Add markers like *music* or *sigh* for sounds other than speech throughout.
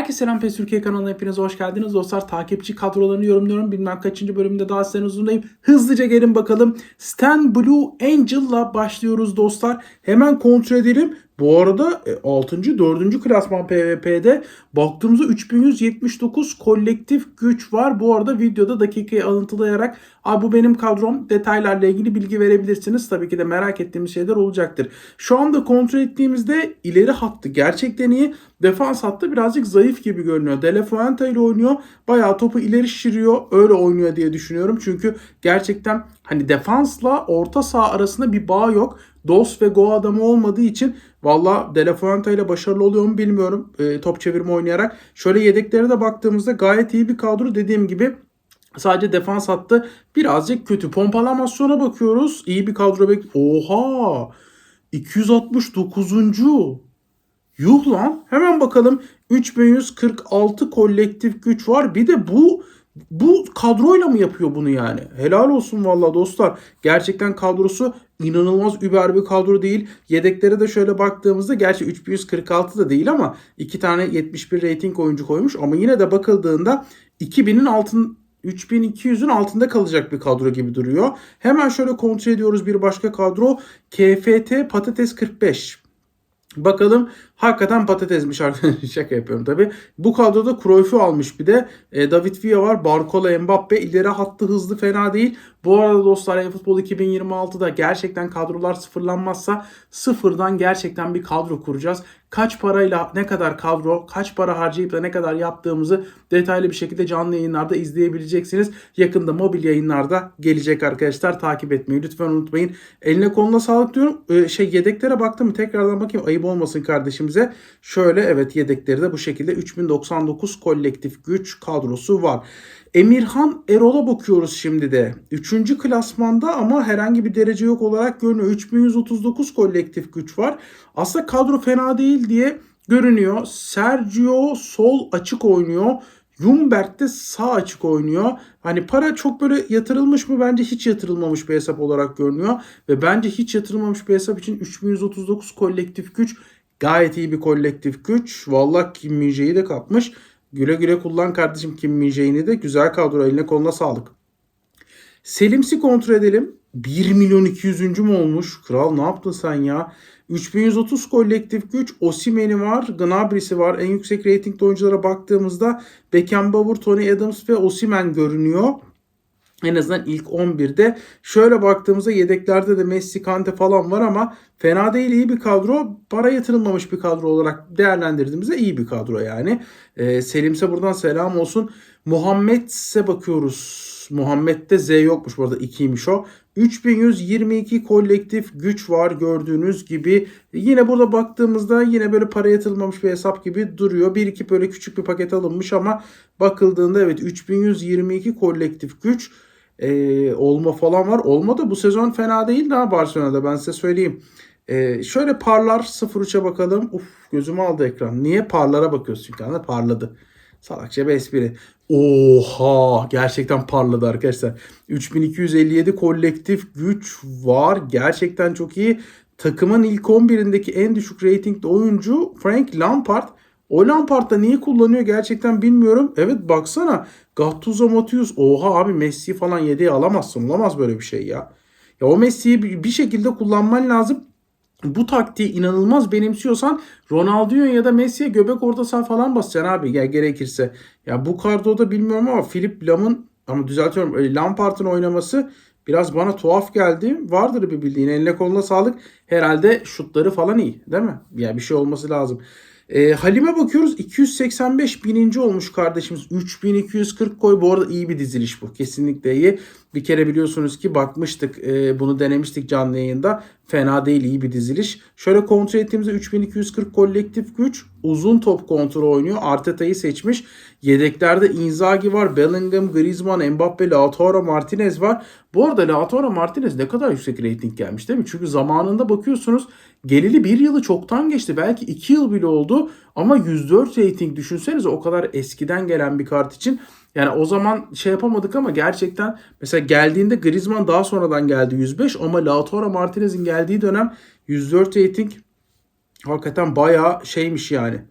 Herkese selam PES Türkiye kanalına hepiniz hoş geldiniz. Dostlar takipçi kadrolarını yorumluyorum. Bilmem kaçıncı bölümde daha sizden uzundayım. Hızlıca gelin bakalım. Stan Blue Angel'la başlıyoruz dostlar. Hemen kontrol edelim. Bu arada e, 6. 4. klasman PvP'de baktığımızda 3179 kolektif güç var. Bu arada videoda dakikayı alıntılayarak Abi bu benim kadrom detaylarla ilgili bilgi verebilirsiniz. Tabii ki de merak ettiğimiz şeyler olacaktır. Şu anda kontrol ettiğimizde ileri hattı gerçekten iyi. Defans hattı birazcık zayıf gibi görünüyor. De ile oynuyor. Bayağı topu ileri şişiriyor. Öyle oynuyor diye düşünüyorum. Çünkü gerçekten hani defansla orta saha arasında bir bağ yok. Dos ve Go adamı olmadığı için valla De La Fuente ile başarılı oluyor mu bilmiyorum. E, top çevirme oynayarak. Şöyle yedeklere de baktığımızda gayet iyi bir kadro. Dediğim gibi Sadece defans hattı birazcık kötü. Pompalamasyona bakıyoruz. İyi bir kadro bek. Oha! 269. Yuh lan. Hemen bakalım. 3146 kolektif güç var. Bir de bu bu kadroyla mı yapıyor bunu yani? Helal olsun valla dostlar. Gerçekten kadrosu inanılmaz über bir kadro değil. Yedeklere de şöyle baktığımızda gerçi 3146 da değil ama iki tane 71 rating oyuncu koymuş ama yine de bakıldığında 2000'in altın 3200'ün altında kalacak bir kadro gibi duruyor. Hemen şöyle kontrol ediyoruz bir başka kadro. KFT Patates 45. Bakalım hakikaten patatesmiş *laughs* arkadaşlar. Şaka yapıyorum tabi. Bu kadroda Cruyff'u almış bir de. E, David Villa var. Barcola, Mbappe. ileri hattı hızlı fena değil. Bu arada dostlar eFootball 2026'da gerçekten kadrolar sıfırlanmazsa sıfırdan gerçekten bir kadro kuracağız. Kaç parayla ne kadar kadro, kaç para harcayıp da ne kadar yaptığımızı detaylı bir şekilde canlı yayınlarda izleyebileceksiniz. Yakında mobil yayınlarda gelecek arkadaşlar. Takip etmeyi lütfen unutmayın. Eline koluna sağlık diyorum. Ee, şey yedeklere baktım tekrardan bakayım ayıp olmasın kardeşimize. Şöyle evet yedekleri de bu şekilde 3099 kolektif güç kadrosu var. Emirhan Erol'a bakıyoruz şimdi de. Üçüncü klasmanda ama herhangi bir derece yok olarak görünüyor. 3139 kolektif güç var. Aslında kadro fena değil diye görünüyor. Sergio sol açık oynuyor. Jumbert de sağ açık oynuyor. Hani para çok böyle yatırılmış mı? Bence hiç yatırılmamış bir hesap olarak görünüyor. Ve bence hiç yatırılmamış bir hesap için 3139 kolektif güç gayet iyi bir kolektif güç. Vallahi Kim Min de kapmış. Güle güle kullan kardeşim Kim Min de. Güzel kadro eline koluna sağlık. Selimsi kontrol edelim. 1 milyon 200. mü olmuş? Kral ne yaptın sen ya? 3130 kolektif güç. Osimen'i var. Gnabry'si var. En yüksek reytingli oyunculara baktığımızda Beckenbauer, Tony Adams ve Osimen görünüyor. En azından ilk 11'de. Şöyle baktığımızda yedeklerde de Messi, Kante falan var ama fena değil iyi bir kadro. Para yatırılmamış bir kadro olarak değerlendirdiğimizde iyi bir kadro yani. Ee, Selim'se buradan selam olsun. Muhammed'se bakıyoruz. Muhammed'de Z yokmuş bu arada 2'ymiş o. 3122 kolektif güç var gördüğünüz gibi. Yine burada baktığımızda yine böyle para yatılmamış bir hesap gibi duruyor. Bir iki böyle küçük bir paket alınmış ama bakıldığında evet 3122 kolektif güç e, olma falan var. Olma da bu sezon fena değil daha Barcelona'da ben size söyleyeyim. E, şöyle parlar 0-3'e bakalım. Uf gözümü aldı ekran. Niye parlara bakıyorsun? Çünkü anda parladı. Salakça bir espri. Oha gerçekten parladı arkadaşlar. 3257 kolektif güç var. Gerçekten çok iyi. Takımın ilk 11'indeki en düşük reytingli oyuncu Frank Lampard. O Lampard da niye kullanıyor gerçekten bilmiyorum. Evet baksana Gattuso Matius. Oha abi Messi falan yedeği alamazsın. Olamaz böyle bir şey ya. Ya o Messi'yi bir şekilde kullanman lazım bu taktiği inanılmaz benimsiyorsan Ronaldinho ya da Messi'ye göbek orta falan basacaksın abi ya gerekirse. Ya bu kadroda bilmiyorum ama Philip Lam'ın ama düzeltiyorum e, Lampard'ın oynaması biraz bana tuhaf geldi. Vardır bir bildiğin eline koluna sağlık. Herhalde şutları falan iyi değil mi? Ya bir şey olması lazım. E, Halim'e bakıyoruz 285 bininci olmuş kardeşimiz. 3240 koy bu arada iyi bir diziliş bu. Kesinlikle iyi. Bir kere biliyorsunuz ki bakmıştık e, bunu denemiştik canlı yayında. Fena değil iyi bir diziliş. Şöyle kontrol ettiğimizde 3240 kolektif güç uzun top kontrol oynuyor. Arteta'yı seçmiş. Yedeklerde Inzaghi var, Bellingham, Griezmann, Mbappe, Lautaro Martinez var. Bu arada Lautaro Martinez ne kadar yüksek reyting gelmiş değil mi? Çünkü zamanında bakıyorsunuz geleli bir yılı çoktan geçti. Belki iki yıl bile oldu ama 104 reyting düşünsenize o kadar eskiden gelen bir kart için. Yani o zaman şey yapamadık ama gerçekten mesela geldiğinde Griezmann daha sonradan geldi 105 ama Lautaro Martinez'in geldiği dönem 104 rating hakikaten bayağı şeymiş yani.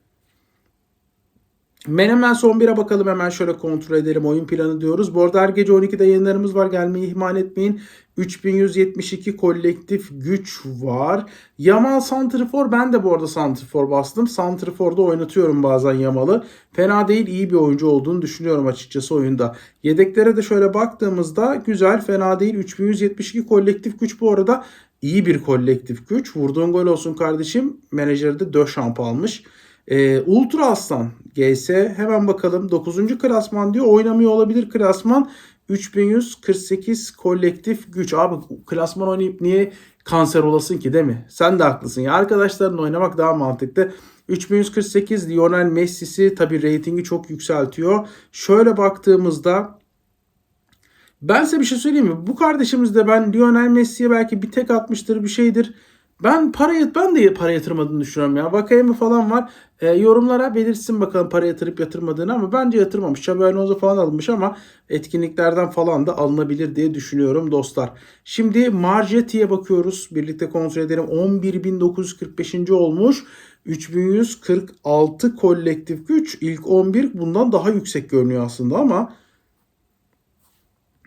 Menemen son 1'e bakalım hemen şöyle kontrol edelim oyun planı diyoruz. Bu arada her gece 12'de yayınlarımız var gelmeyi ihmal etmeyin. 3172 kolektif güç var. Yamal Santrifor ben de bu arada Santrifor bastım. Santrifor'da oynatıyorum bazen Yamal'ı. Fena değil iyi bir oyuncu olduğunu düşünüyorum açıkçası oyunda. Yedeklere de şöyle baktığımızda güzel fena değil. 3172 kolektif güç bu arada iyi bir kolektif güç. Vurduğun gol olsun kardeşim. Menajeri de Döşamp almış. Ee, Ultra Aslan GS hemen bakalım 9. klasman diyor oynamıyor olabilir klasman 3148 kolektif güç abi klasman oynayıp niye kanser olasın ki değil mi? Sen de haklısın ya arkadaşlarınla oynamak daha mantıklı. 3148 Lionel Messi'si tabi reytingi çok yükseltiyor. Şöyle baktığımızda ben size bir şey söyleyeyim mi? Bu kardeşimiz de ben Lionel Messi'ye belki bir tek atmıştır bir şeydir. Ben para ben de para yatırmadığını düşünüyorum ya. Vakayemi falan var. E, yorumlara belirsin bakalım para yatırıp yatırmadığını ama bence yatırmamış. Xabi Alonso falan alınmış ama etkinliklerden falan da alınabilir diye düşünüyorum dostlar. Şimdi Marjetti'ye bakıyoruz. Birlikte kontrol edelim. 11.945. olmuş. 3146 kolektif güç. İlk 11 bundan daha yüksek görünüyor aslında ama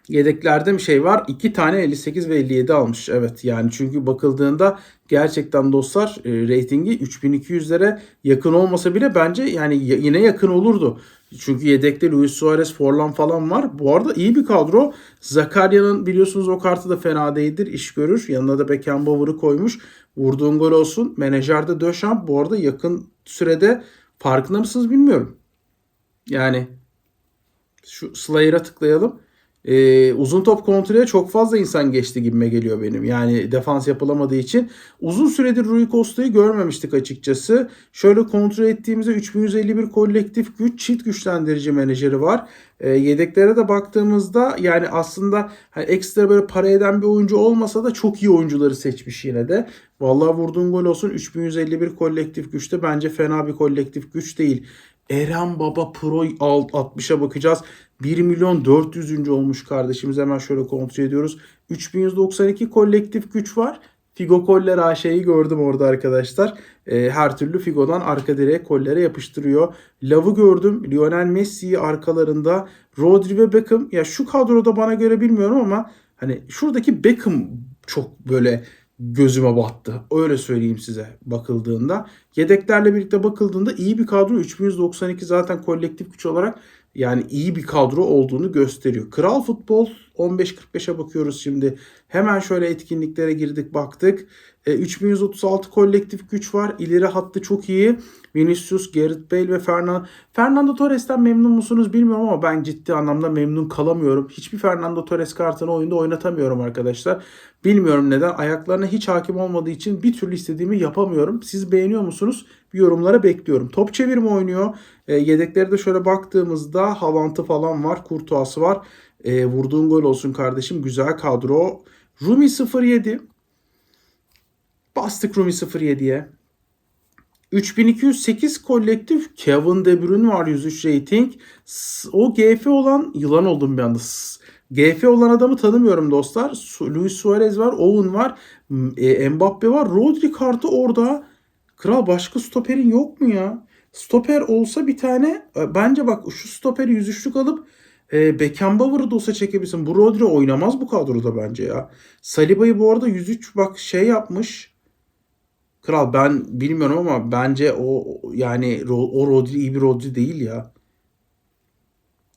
yedeklerde bir şey var. 2 tane 58 ve 57 almış. Evet yani çünkü bakıldığında gerçekten dostlar e, reytingi 3200'lere yakın olmasa bile bence yani yine yakın olurdu. Çünkü yedekte Luis Suarez, Forlan falan var. Bu arada iyi bir kadro. Zakaria'nın biliyorsunuz o kartı da fena değildir. iş görür. Yanına da Beckenbauer'ı koymuş. Vurduğun gol olsun. Menajerde Döşamp bu arada yakın sürede farkında mısınız bilmiyorum. Yani şu Slayer'a tıklayalım e, uzun top kontrole çok fazla insan geçti gibime geliyor benim. Yani defans yapılamadığı için. Uzun süredir Rui Costa'yı görmemiştik açıkçası. Şöyle kontrol ettiğimizde 3151 kolektif güç çift güçlendirici menajeri var. E, yedeklere de baktığımızda yani aslında hani ekstra böyle para eden bir oyuncu olmasa da çok iyi oyuncuları seçmiş yine de. Vallahi vurduğun gol olsun 3151 kolektif güçte bence fena bir kolektif güç değil. Eren Baba Pro 60'a bakacağız. 1 milyon 400. olmuş kardeşimiz. Hemen şöyle kontrol ediyoruz. 3192 kolektif güç var. Figo Koller AŞ'yi gördüm orada arkadaşlar. E, her türlü Figo'dan arka direğe kollere yapıştırıyor. Lav'ı gördüm. Lionel Messi'yi arkalarında. Rodri ve Beckham. Ya şu kadroda bana göre bilmiyorum ama hani şuradaki Beckham çok böyle gözüme battı. Öyle söyleyeyim size bakıldığında. Yedeklerle birlikte bakıldığında iyi bir kadro. 3192 zaten kolektif güç olarak yani iyi bir kadro olduğunu gösteriyor. Kral Futbol 15.45'e bakıyoruz şimdi. Hemen şöyle etkinliklere girdik baktık. E, 3136 kolektif güç var. İleri hattı çok iyi. Vinicius, Gareth Bale ve Fernando. Fernando Torres'ten memnun musunuz bilmiyorum ama ben ciddi anlamda memnun kalamıyorum. Hiçbir Fernando Torres kartını oyunda oynatamıyorum arkadaşlar. Bilmiyorum neden. Ayaklarına hiç hakim olmadığı için bir türlü istediğimi yapamıyorum. Siz beğeniyor musunuz? Yorumlara bekliyorum. Top çevirme oynuyor. E, yedekleri de şöyle baktığımızda Havantı falan var. Kurtuası var. E, vurduğun gol olsun kardeşim. Güzel kadro. Rumi 07. Bastık Rumi 07'ye. 3208 kolektif Kevin De Bruyne var 103 rating. O GF olan yılan oldum bir anda. GF olan adamı tanımıyorum dostlar. Luis Suarez var, Owen var, e, Mbappe var. Rodri kartı orada. Kral başka stoperin yok mu ya? Stoper olsa bir tane e, bence bak şu stoperi 103'lük alıp e, Beckenbauer'ı da olsa çekebilirsin. Bu Rodri oynamaz bu kadroda bence ya. Saliba'yı bu arada 103 bak şey yapmış. Kral ben bilmiyorum ama bence o yani o Rodri iyi bir Rodri değil ya.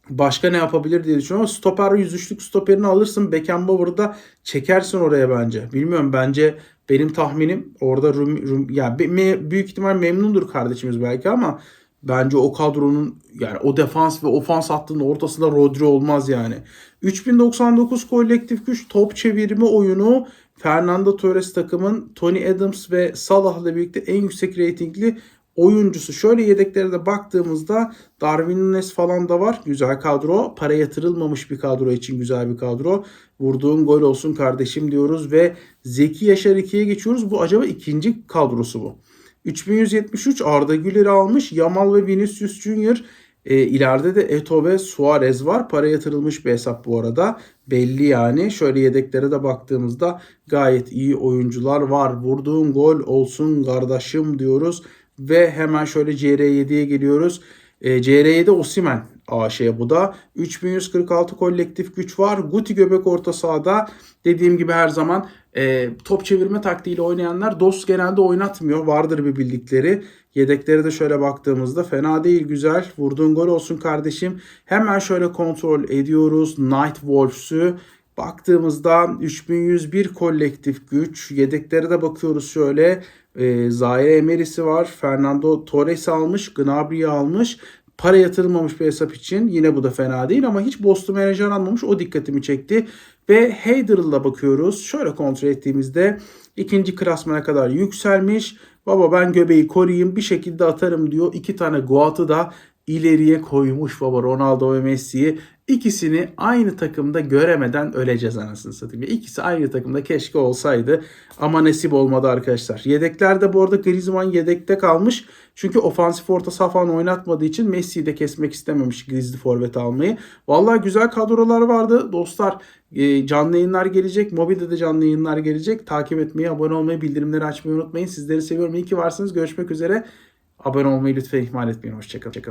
Başka ne yapabilir diye düşünüyorum ama stoper 103'lük stoperini alırsın. Beckenbauer'ı da çekersin oraya bence. Bilmiyorum bence benim tahminim orada Rum, Rum ya büyük ihtimal memnundur kardeşimiz belki ama bence o kadronun yani o defans ve ofans hattının ortasında Rodri olmaz yani. 3099 kolektif güç top çevirme oyunu Fernando Torres takımın Tony Adams ve Salah'la birlikte en yüksek reytingli oyuncusu. Şöyle yedeklere de baktığımızda Darwin Nunes falan da var. Güzel kadro. Para yatırılmamış bir kadro için güzel bir kadro. Vurduğun gol olsun kardeşim diyoruz ve Zeki Yaşar 2'ye geçiyoruz. Bu acaba ikinci kadrosu bu. 3173 Arda Güler'i almış. Yamal ve Vinicius Junior. E, ileride de Eto ve Suarez var. Para yatırılmış bir hesap bu arada. Belli yani. Şöyle yedeklere de baktığımızda gayet iyi oyuncular var. Vurduğun gol olsun kardeşim diyoruz. Ve hemen şöyle CR7'ye geliyoruz. E, CR7 Osimen AŞ bu da. 3146 kolektif güç var. Guti göbek orta sahada. Dediğim gibi her zaman e, top çevirme taktiğiyle oynayanlar DOS genelde oynatmıyor. Vardır bir bildikleri. Yedekleri de şöyle baktığımızda fena değil güzel. Vurduğun gol olsun kardeşim. Hemen şöyle kontrol ediyoruz. Night Wolves'ü. Baktığımızda 3101 kolektif güç. Yedeklere de bakıyoruz şöyle. E, Zaire Emery'si var. Fernando Torres almış. Gnabry'i almış. Para yatırılmamış bir hesap için. Yine bu da fena değil ama hiç Boston menajer almamış. O dikkatimi çekti. Ve Hayder'la bakıyoruz. Şöyle kontrol ettiğimizde ikinci klasmana kadar yükselmiş. Baba ben göbeği koruyayım bir şekilde atarım diyor. İki tane Goat'ı da ileriye koymuş baba Ronaldo ve Messi'yi. İkisini aynı takımda göremeden öleceğiz anasını satayım. İkisi aynı takımda keşke olsaydı ama nasip olmadı arkadaşlar. Yedeklerde bu arada Griezmann yedekte kalmış. Çünkü ofansif orta saha falan oynatmadığı için Messi'yi de kesmek istememiş gizli forvet almayı. Vallahi güzel kadrolar vardı dostlar. e, canlı yayınlar gelecek. Mobilde de canlı yayınlar gelecek. Takip etmeyi, abone olmayı, bildirimleri açmayı unutmayın. Sizleri seviyorum. İyi ki varsınız. Görüşmek üzere. Abone olmayı lütfen ihmal etmeyin. Hoşçakalın.